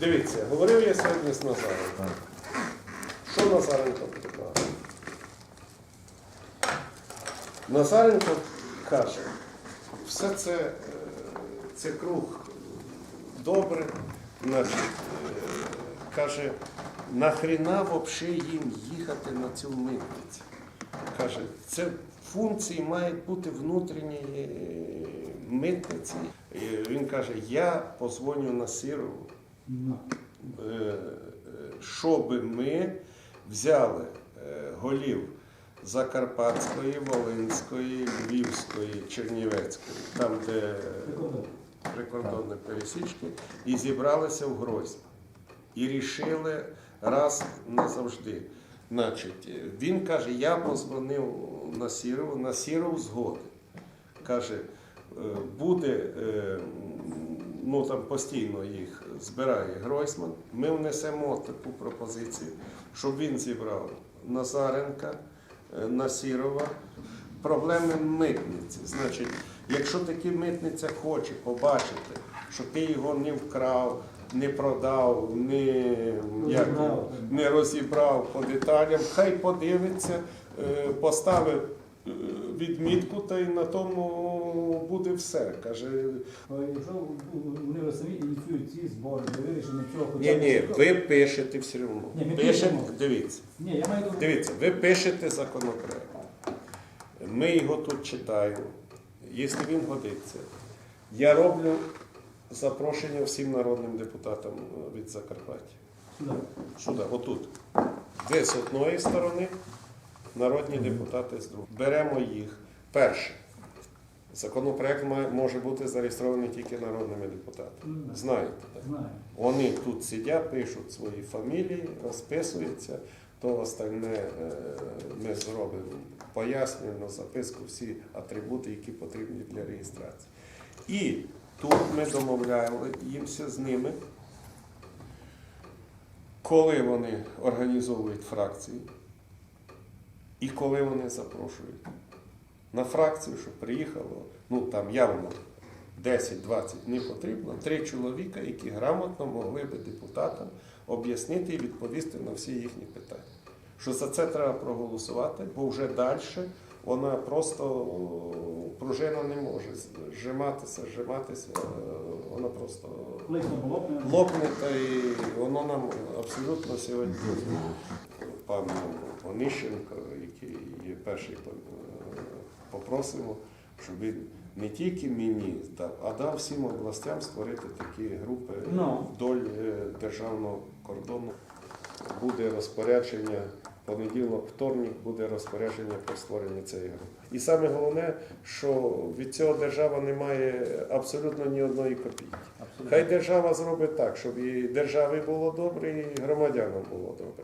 Дивіться, говорив я сьогодні з Назаренком. Що Назаренко предлагає? Назаренко каже, все це, е, це круг добре, е, каже, нахріна взагалі їм їхати на цю митницю? Каже, це функції мають бути внутрішньої е, митниці. І Він каже, я позвоню на Сирову, е, щоб ми взяли е, голів Закарпатської, Волинської, Львівської, Чернівецької, там, де прикордонні пересічки, і зібралися в Грозь. І рішили раз назавжди. Значить, він каже, я позвонив на Сірову, на Сіров згоден. Каже, е, буде, е, ну там постійно їх збирає Гройсман. Ми внесемо таку пропозицію, щоб він зібрав Назаренка, е, Насірова, проблеми митниці. Значить, якщо таки митниця хоче побачити, що ти його не вкрав, не продав, не, як, не розібрав по деталям, хай подивиться, е, поставить е, відмітку та й на тому буде все. Каже, Якщо вони самі ініціюють ці збори для вирішення цього ні, ні, б- ви пишете все одно. Ні, ми Пишете, пишемо. дивіться. Ні, я маю до Дивіться, ви пишете законопроект. Ми його тут читаємо. Якщо він годиться, я роблю запрошення всім народним депутатам е, від Закарпаття. сюди. Сюди, отут. Ви з одної сторони, народні депутати з другої. Беремо їх. Перше. Законопроект може бути зареєстрований тільки народними депутатами. Знаєте, так? Вони тут сидять, пишуть свої фамілії, розписуються, то остальне е, ми зробимо пояснюємо записку, всі атрибути, які потрібні для реєстрації. І тут ми домовляємося з ними, коли вони організовують фракції і коли вони запрошують. На фракцію, щоб приїхало, ну там явно 10-20 не потрібно, три чоловіка, які грамотно могли би депутатам об'яснити і відповісти на всі їхні питання. Що за це треба проголосувати, бо вже далі вона просто пружина не може зжиматися, зжиматися, е, вона просто лопне, та і воно нам абсолютно сьогодні пан Онищенко, який є перший, е, попросимо, щоб він не тільки мені дав, а дав всім областям створити такі групи Ну. вдоль е, державного кордону. Буде розпорядження. Понеділок, вторник буде розпорядження про створення цієї групи. І саме головне, що від цього держава не має абсолютно ні одної копійки. Абсолютно. Хай держава зробить так, щоб і державі було добре, і громадянам було добре.